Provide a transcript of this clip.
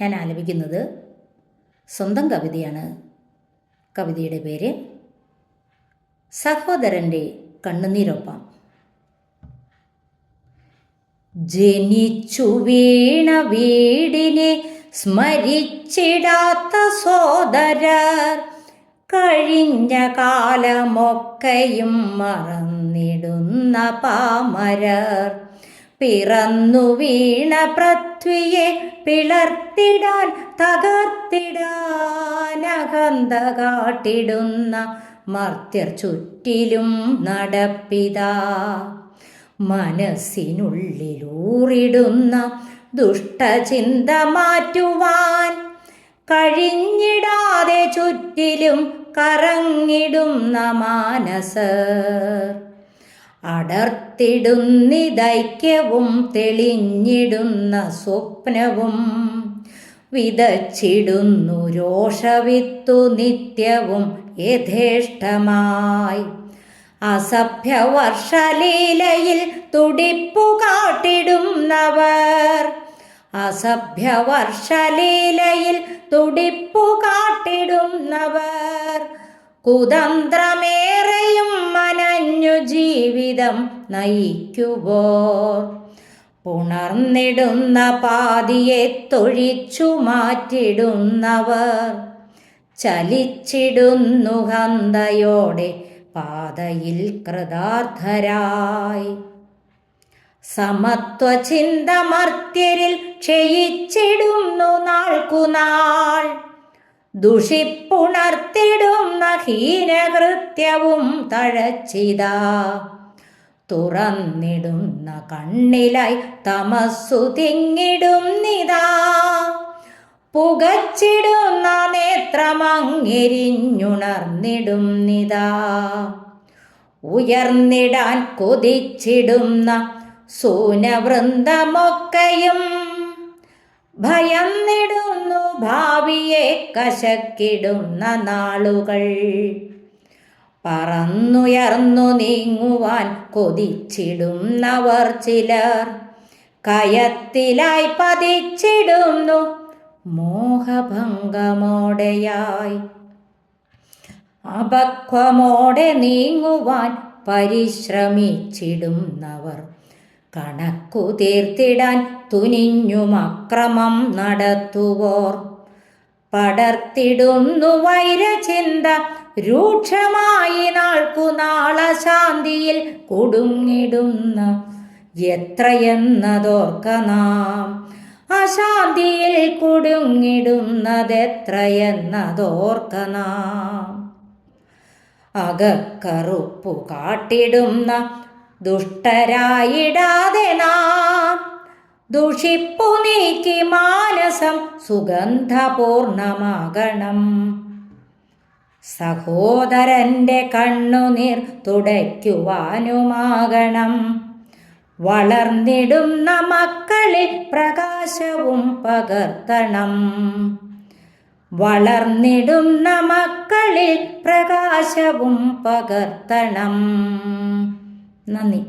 ഞാൻ ആലപിക്കുന്നത് സ്വന്തം കവിതയാണ്. കവിതയുടെ പേര് സഹോദരന്റെ കണ്ണുനീരൊപ്പം. ജനിച്ചു വീണ വീടിനെ സ്മരിച്ചിടാത്ത സോദരർ കഴിഞ്ഞ കാലമൊക്കെയും മറന്നിടുന്ന പാമരർ. പിറന്നു വീണ പൃഥ്വിയെ പിളർത്തിടാൻ തകർത്തിടാൻ കാട്ടിടുന്ന മർത്യർ ചുറ്റിലും നടപ്പിതാ. മനസ്സിനുള്ളിലൂറിടുന്ന ദുഷ്ടചിന്ത മാറ്റുവാൻ കഴിഞ്ഞിടാതെ ചുറ്റിലും കറങ്ങിടുന്ന മാനസർ. അടർത്തിടുന്നിതൈക്യവും തെളിഞ്ഞിടുന്ന സ്വപ്നവും. വിതച്ചിടുന്നു രോഷവിത്തു നിത്യവും യഥേഷ്ടമായി. അസഭ്യവർഷലീലയിൽ തുടിപ്പു കാട്ടിടുന്നവർ. അസഭ്യവർഷലീലയിൽ തുടിപ്പു കാട്ടിടുന്നവർ. കുതന്ത്രമേറെയും മനഞ്ഞു ജീവിതം നയിക്കുവോർ. പുണർന്നിടുന്ന പാതിയെ തൊഴിച്ചു മാറ്റിടുന്നവർ. ചലിച്ചിടുന്നു ഹന്തയോടെ പാതയിൽ കൃതാർത്ഥരായി. സമത്വ ചിന്തമർത്യരിൽ ക്ഷയിച്ചിടുന്നു നാൾക്കുനാൾ. ദുഷിപ്പുണർത്തിടുന്ന ഹീനകൃത്യവും തഴച്ചിത. തുറന്നിടുന്ന കണ്ണിലായി തമസ്സു തിങ്ങിടുന്നിതാ പുകച്ചിടുന്ന നേത്രമങ്ങെരിഞ്ഞുണർന്നിടുന്നിതാ ഉയർന്നിടാൻ കൊതിച്ചിടുന്ന സൂനവൃന്ദമൊക്കെയും ഭയന്നിടുന്നു ഭാവിയെ കശക്കിടുന്ന നാളുകൾ. പറന്നുയർന്നു നീങ്ങുവാൻ കൊതിച്ചിടുന്നവർ ചിലർ. കയത്തിലായി പതിച്ചിടുന്നു മോഹഭംഗമോടെയായി. അപക്വമോടെ നീങ്ങുവാൻ പരിശ്രമിച്ചിടുന്നവർ കണക്കു തീർത്തിടാൻ തുനിഞ്ഞും അക്രമം നടത്തുവോർ. പടർത്തിടുന്നു വൈരചിന്ത രൂക്ഷമായി നാൾക്കു നാളശാന്തിയിൽ കുടുങ്ങിടുന്ന എത്രയെന്നതോർക്ക നാം. അശാന്തിയിൽ കുടുങ്ങിടുന്നതെത്രയെന്നതോർക്ക നാം. അകക്കറുപ്പു കാട്ടിടുന്ന ദുഷ്ടരായിടാതെ നാം ദുഷിപ്പു നീക്കി മാനസം സുഗന്ധപൂർണമാകണം. സഹോദരന്റെ കണ്ണുനീർ തുടയ്ക്കുവാനുമാകണം. വളർന്നിടുന്ന മക്കളിൽ പ്രകാശവും പകർത്തണം. വളർന്നിടുന്ന മക്കളിൽ പ്രകാശവും പകർത്തണം. 那你